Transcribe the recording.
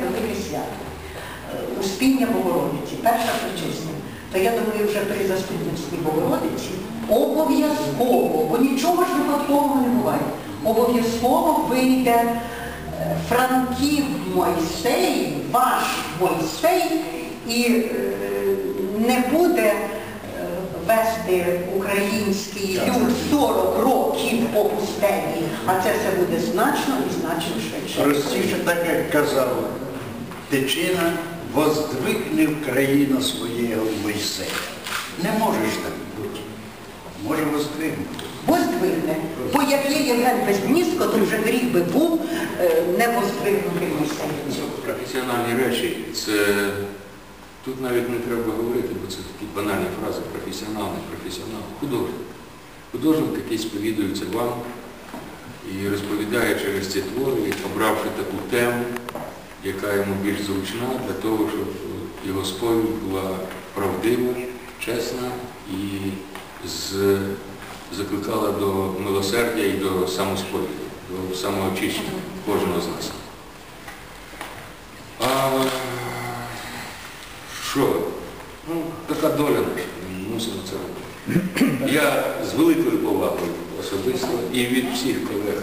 велике свято. Успіння Богородиці, перша причисна. То я думаю, вже при заступництві Богородиці обов'язково, бо нічого ж випадкового не буває, обов'язково вийде е, Франків Мойсей, ваш Мойсей, і е, не буде е, вести український люд 40 років по пустелі, а це все буде значно і значно швидше. Простіше так, як казав, тичина воздвигне Україна своєго Мойсея. Не можеш так бути. Може воздвигнути. Воздвигне. Бо як є Євген Безмістко, то вже гріх би був е, не воздвигнутий Мойсей. Професіональні речі, це тут навіть не треба говорити, бо це такі банальні фрази. Професіонал, не професіонал, художник. Художник, який сповідується вам і розповідає через ці твори, обравши таку тему, яка йому більш зручна, для того, щоб його сповідь була правдива, чесна і з, закликала до милосердя і до самосповіді, до самоочищення кожного з нас. А що? Ну, така доля наша, мусимо це робити. Я з великою повагою особисто і від всіх колег,